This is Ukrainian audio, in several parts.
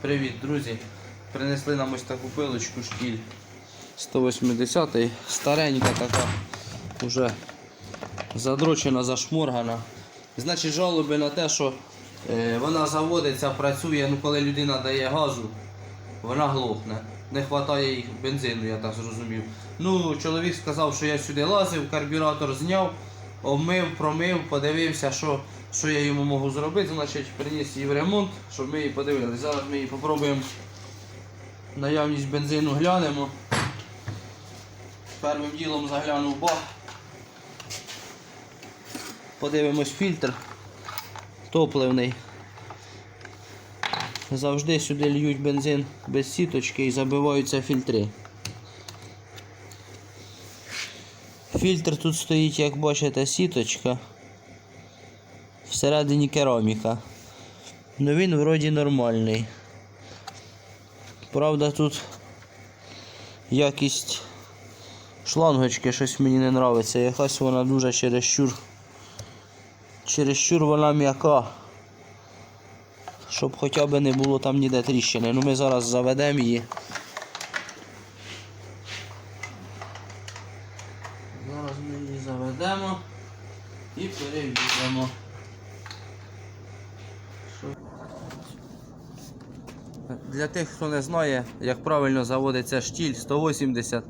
Привіт, друзі! Принесли нам ось таку пилочку штіль 180 старенька така, вже задрочена, зашморгана. Значить, жалоби на те, що е, вона заводиться, працює, ну коли людина дає газу, вона глохне. Не вистачає їй бензину, я так зрозумів. Ну, чоловік сказав, що я сюди лазив, карбюратор зняв, обмив, промив, подивився, що, що я йому можу зробити. Значить, приніс її в ремонт, щоб ми її подивилися. Зараз ми її спробуємо наявність бензину глянемо. Першим ділом заглянув в бак. Подивимось фільтр топливний. Завжди сюди льють бензин без сіточки і забиваються фільтри. Фільтр тут стоїть, як бачите, сіточка. Всередині кераміка. Ну він вроді нормальний. Правда, тут якість шлангочки щось мені не подобається. Якась вона дуже чересчур. Чересчур вона м'яка. Щоб хоча б не було там ніде тріщини. Ну ми зараз заведемо її. Зараз ми її заведемо і перевіримо. Для тих, хто не знає, як правильно заводиться штіль 180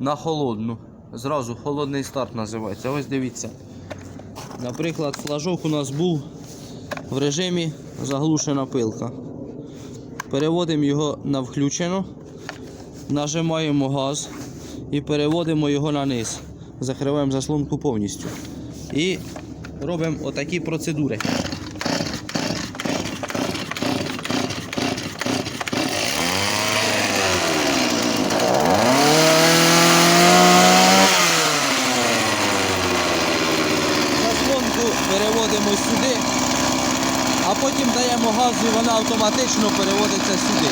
на холодну. Зразу холодний старт називається. Ось дивіться. Наприклад, флажок у нас був в режимі заглушена пилка. Переводимо його на включену, нажимаємо газ і переводимо його на низ. Закриваємо заслонку повністю. І робимо отакі процедури. Заслонку переводимо сюди, а потім даємо газ і вона автоматично переводиться сюди.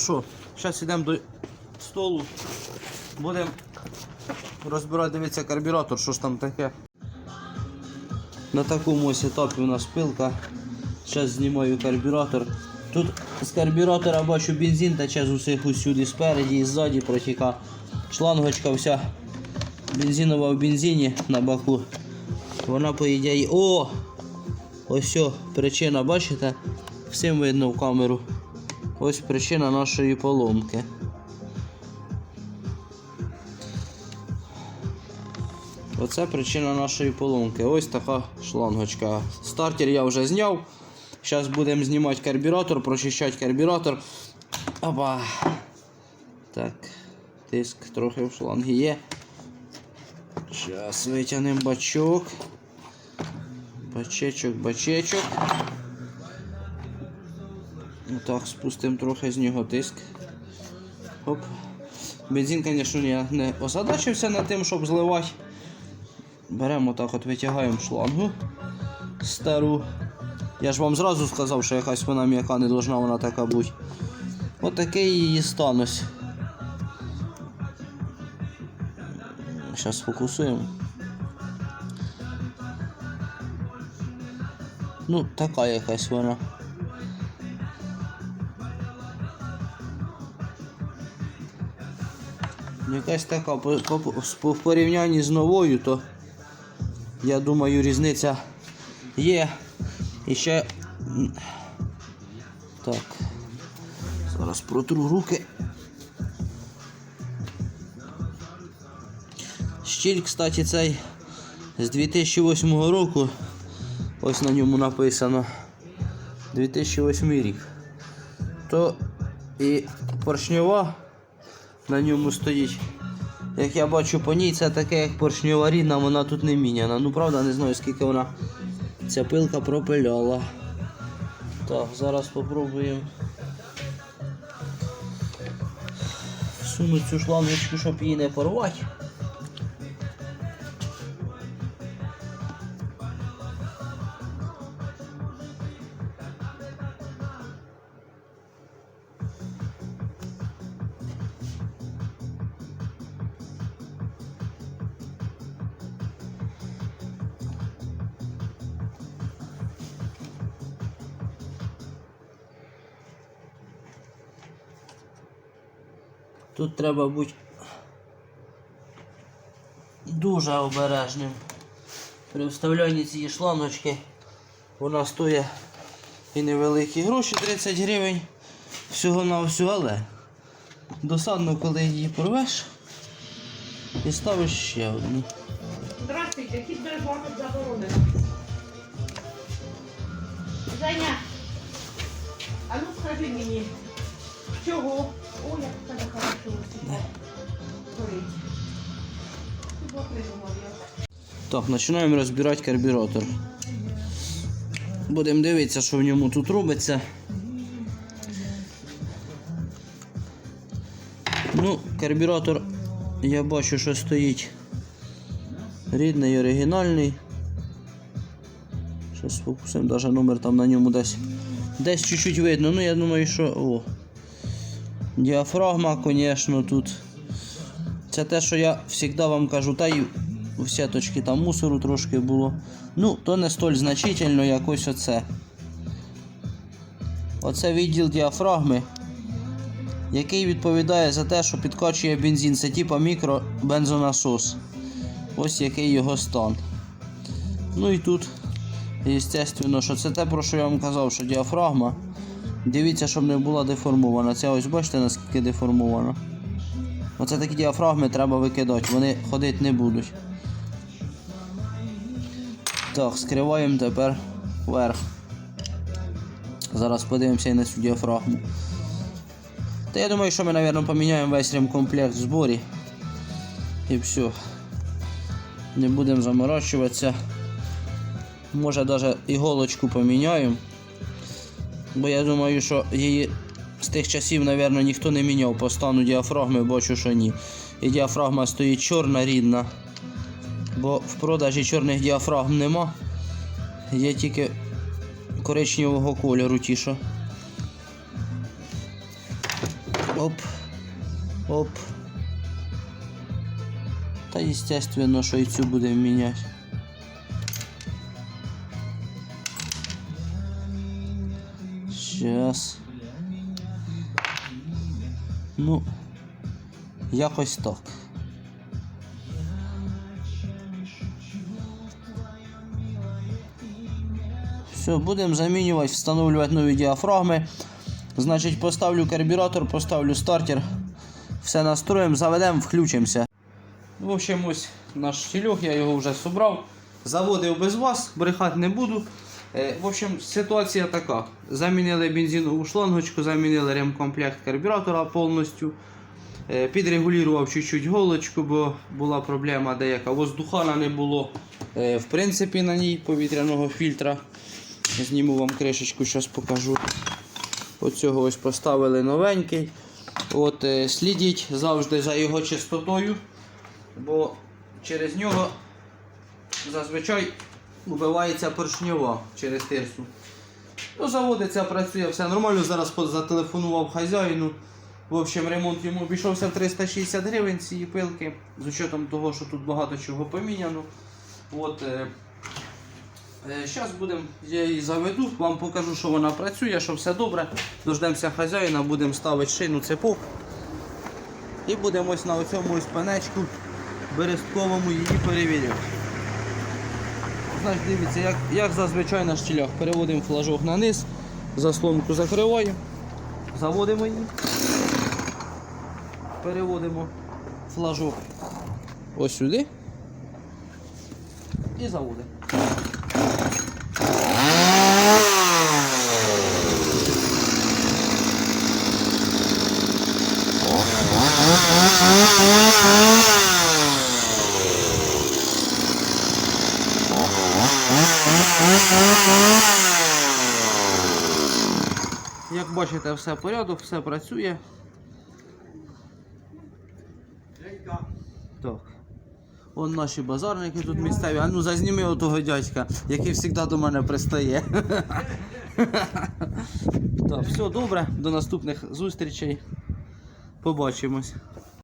Що, зараз йдемо до столу. Будемо розбирати, дивитися карбюратор, що ж там таке. На такому ось етапі у нас пилка. Зараз знімаю карбюратор. Тут з карбюратора бачу бензин тече з усіх усюди спереді і ззаді протіка. Шлангочка вся бензинова в бензині на баку. Вона по. О! Ось о, причина, бачите? Всім видно в камеру. Ось причина нашої поломки. Оце причина нашої поломки. Ось така шлангочка. Стартер я вже зняв. Зараз будемо знімати карбюратор, прочищати карбюратор. Опа. Так, тиск трохи в шлангі є. Зараз витягнемо бачок. Бачечок, бачечок. Отак, спустимо трохи з нього тиск. Оп. Бензин, звісно, я не озадачився над тим, щоб зливати. Беремо так от витягаємо шлангу стару. Я ж вам зразу сказав, що якась вона м'яка не должна вона така бути. Отакий її стан ось. Зараз сфокусуємо. Ну, така якась вона. Якась така в порівнянні з новою, то я думаю різниця Є. І ще. Так. Зараз протру руки. Щіль, кстати, цей з 2008 року. Ось на ньому написано. 2008 рік. То і поршньова на ньому стоїть. Як я бачу по ній, це таке як поршньова рідна, вона тут не міняна. Ну правда, не знаю скільки вона ця пилка пропиляла. Так, зараз спробуємо. Всунути цю шланочку, щоб її не порвати. Тут треба бути дуже обережним. При вставлянні цієї шлангочки вона стоїть і невеликі гроші 30 гривень всього на всього, але досадно, коли її порвеш і ставиш ще одну. Здравствуйте, хід державних заборонено. Женя, а ну скажи мені, чого? О, як в тебе хорошо горить. Так, починаємо розбирати карбюратор. Будемо дивитися, що в ньому тут робиться. Ну, карбюратор я бачу, що стоїть рідний, оригінальний. Зараз фокусуємо, навіть номер там на ньому десь. Десь чуть-чуть видно. Ну я думаю, що. О. Діафрагма, звісно, тут. Це те, що я завжди вам кажу, та й у сіточки там мусору трошки було. Ну, то не столь значительно, як ось оце. Оце відділ діафрагми, який відповідає за те, що підкачує бензин. Це типа мікробензонасос. Ось який його стан. Ну і тут, звісно, що це те, про що я вам казав, що діафрагма. Дивіться, щоб не була деформована. Це ось бачите, наскільки деформована. Оце такі діафрагми треба викидати, вони ходити не будуть. Так, скриваємо тепер вверх. Зараз подивимося і на цю діафрагму. Та я думаю, що ми, мабуть, поміняємо весь ремкомплект в зборі. І все. Не будемо заморочуватися. Може навіть іголочку поміняємо. Бо я думаю, що її з тих часів, мабуть, ніхто не міняв по стану діафрагми, бачу, що ні. І діафрагма стоїть чорна рідна. Бо в продажі чорних діафрагм нема. Є тільки коричневого кольору ті, що. Оп. Оп. Та естественно, що і цю будемо міняти. Щас. Ну, якось так. Все, будемо замінювати, встановлювати нові діафрагми. Значить, поставлю карбюратор, поставлю стартер. Все настроїмо, заведемо, включимося. В общем, ось наш стільок, я його вже зібрав. Заводив без вас, брехати не буду. Е, В общем, ситуація така. Замінили бензинову шлангочку, замінили ремкомплект карбюратора повністю. Е, Підрегулював чуть-чуть голочку, бо була проблема деяка. Воздухана не було е, в принципі на ній повітряного фільтра. Зніму вам кришечку, зараз покажу. Оцього ось поставили новенький. От, слідіть завжди за його чистотою, бо через нього зазвичай вбивається поршньова через тирсу. Ну, заводиться, працює, все нормально. Зараз зателефонував хазяїну. В общем, ремонт йому обійшовся в 360 гривень цієї пилки, з учетом того, що тут багато чого поміняно. От, е, Зараз будемо, я її заведу, вам покажу, що вона працює, що все добре. Дождемося хазяїна, будемо ставити шину цепок. І будемо ось на цьому ось панечку берестковому її перевіряти. Значить, дивіться, як, як зазвичай на щілях. Переводимо флажок на низ, заслонку закриваємо, заводимо її. Переводимо флажок ось сюди і заводимо. Як бачите, все порядок, все працює. Так. Он наші базарники тут місцеві. А ну зазніми отого дядька, який завжди до мене пристає. так, все добре, до наступних зустрічей. Побачимось.